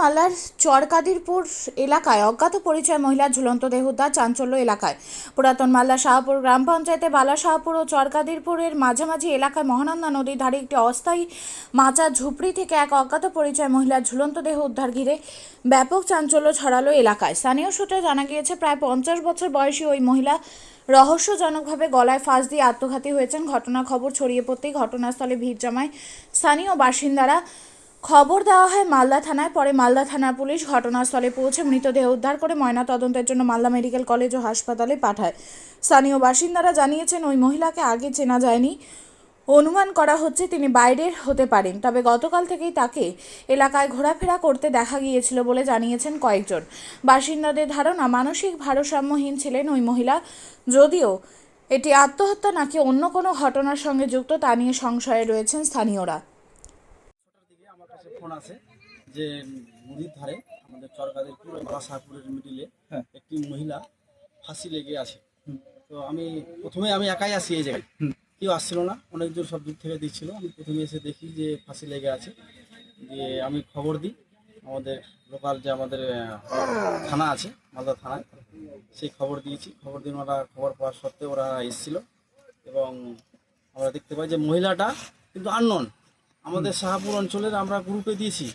মালদার চরকাদিরপুর এলাকায় অজ্ঞাত পরিচয় মহিলার ঝুলন্ত দেহ উদ্ধার চাঞ্চল্য এলাকায়। পুরাতন মালদা শাহপুর গ্রাম পঞ্চায়েতে বালা শাহপুর ও চরকাদিরপুরের মাঝামাঝি এলাকায় মহানন্দা নদীর ধারে একটি অস্থায়ী মাচা ঝুপড়ি থেকে এক অজ্ঞাত পরিচয় মহিলার ঝুলন্ত দেহ উদ্ধার ঘিরে ব্যাপক চাঞ্চল্য ছড়ালো এলাকায়। স্থানীয় সূত্রে জানা গিয়েছে, প্রায় পঞ্চাশ বছর বয়সী ওই মহিলা রহস্যজনকভাবে গলায় ফাঁস দিয়ে আত্মঘাতী হয়েছেন। ঘটনার খবর ছড়িয়ে পড়তেই ঘটনাস্থলে ভিড় জমায় স্থানীয় বাসিন্দারা খবর দেওয়া হয় মালদা থানায়। পরে মালদা থানার পুলিশ ঘটনাস্থলে পৌঁছে মৃতদেহ উদ্ধার করে ময়না তদন্তের জন্য মালদা মেডিকেল কলেজ ও হাসপাতালে পাঠায়। স্থানীয় বাসিন্দারা জানিয়েছেন, ওই মহিলাকে আগে চেনা যায়নি। অনুমান করা হচ্ছে তিনি বাইরের হতে পারেন, তবে গতকাল থেকেই তাকে এলাকায় ঘোরাফেরা করতে দেখা গিয়েছিল বলে জানিয়েছেন কয়েকজন। বাসিন্দাদের ধারণা, মানসিক ভারসাম্যহীন ছিলেন ওই মহিলা। যদিও এটি আত্মহত্যা নাকি অন্য কোনো ঘটনার সঙ্গে যুক্ত তা নিয়ে সংশয়ে রয়েছেন স্থানীয়রা। কাছে ফোন আসে যে নদীর ধারে আমাদের চরকাদের পুরো বাসাপুরের মিডিলে হ্যাঁ। একটি মহিলা ফাঁসি লেগে আছে। তো আমি প্রথমে আমি একাই আসি এই জায়গায়। কেউ আসছিল না অনেক দূর সব দূর থেকে দিচ্ছিল আমি প্রথমে এসে দেখি যে ফাঁসি লেগে আছে। দিয়ে আমি খবর দিই আমাদের লোকাল যে আমাদের থানা আছে মালদা থানায় সেই খবর দিয়েছি। খবর দিয়ে ওরা খবর পাওয়ার সত্ত্বেও ওরা এসেছিল। এবং আমরা দেখতে পাই যে মহিলাটা কিন্তু আননন আমাদের শাহপুর অঞ্চলের আমরা গ্রুপে দিয়েছি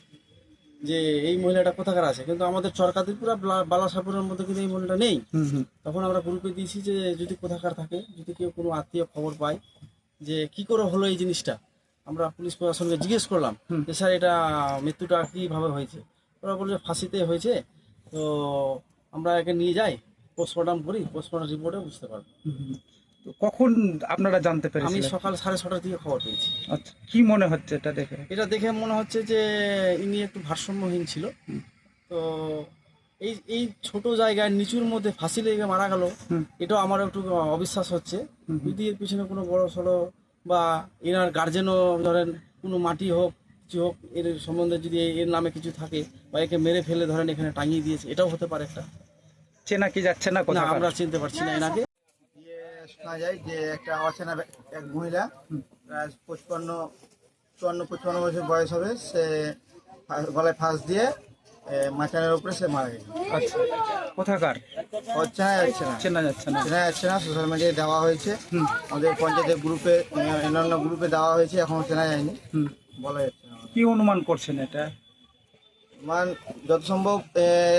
যে এই মহিলাটা কোথাকার আছে। কিন্তু আমাদের চরকাতিপুরা বালাসাপুরের মধ্যে কিন্তু এই মহিলাটা নেই। তখন আমরা গ্রুপে দিয়েছি যে যদি কোথাকার থাকে যদি কেউ কোনো আত্মীয় খবর পায় যে কি করে হলো এই জিনিসটা আমরা পুলিশ প্রশাসনকে জিজ্ঞেস করলাম যে স্যার এটা মৃত্যুটা কীভাবে হয়েছে? ওরা বলছে ফাঁসিতে হয়েছে তো আমরা একে নিয়ে যাই পোস্টমর্টম করি পোস্টমর্টম রিপোর্টে বুঝতে পারব। তো কখন আপনারা জানতে আমি পেরেছিলেন? সকাল সাড়ে ছটার দিকে খবর পেয়েছি। আচ্ছা কি মনে হচ্ছে এটা দেখে? এটা দেখে মনে হচ্ছে যে ইনি একটু ভারসাম্যহীন ছিল। তো এই এই ছোট জায়গায় নিচুর মধ্যে ফাঁসি লেগে মারা গেল। এটাও আমার একটু অবিশ্বাস হচ্ছে। যদি এর পিছনে কোনো বড় সড়ো বা এনার গার্জেনও ধরেন কোনো মাটি হোক কিছু হোক এর সম্বন্ধে যদি এর নামে কিছু থাকে বা একে মেরে ফেলে ধরেন এখানে টাঙিয়ে দিয়েছে এটাও হতে পারে একটা। চেনা কি যাচ্ছে না না আমরা চিনতে পারছি না এনাকে। শোনা যায় যে একটা অচেনা এক মহিলা প্রায় পঁচপান্ন চুয়ান্ন পঁচপান্ন বছর বয়স হবে সে গলায় ফাঁস দিয়ে মাচানের উপরে সে মারা গেছে। আচ্ছা। কোথাকার? অচেনা যাচ্ছে না। চেনা যাচ্ছে না। চেনা যাচ্ছে না সোশ্যাল মিডিয়ায় দেওয়া হয়েছে। আমাদের পঞ্চায়েতের গ্রুপে অন্যান্য গ্রুপে দেওয়া হয়েছে এখনও চেনা যায়নি। বলা যাচ্ছে না। কি অনুমান করছেন এটা? মান যত সম্ভব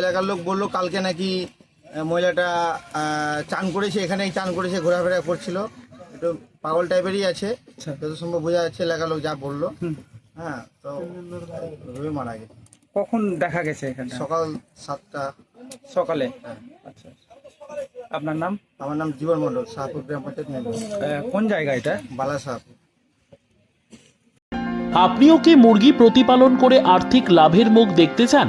এলাকার লোক বলল কালকে নাকি মহিলাটা চান করেছে এখানেই চান করেছে ঘোরাফেরা করছিল। একটু পাগল টাইপেরই আছে আচ্ছা। যত সম্ভব বোঝা যাচ্ছে এলাকার লোক যা বলল। হ্যাঁ তো মারা গেছে। কখন দেখা গেছে এখানে সকাল সাতটা। সকালে? হ্যাঁ। আচ্ছা আপনার নাম? আমার নাম জীবন মণ্ডল শাহপুর গ্রাম পঞ্চায়েত কোন জায়গা এটা? বালা শাহপুর। আপনিও কি মুরগি প্রতিপালন করে আর্থিক লাভের মুখ দেখতে চান?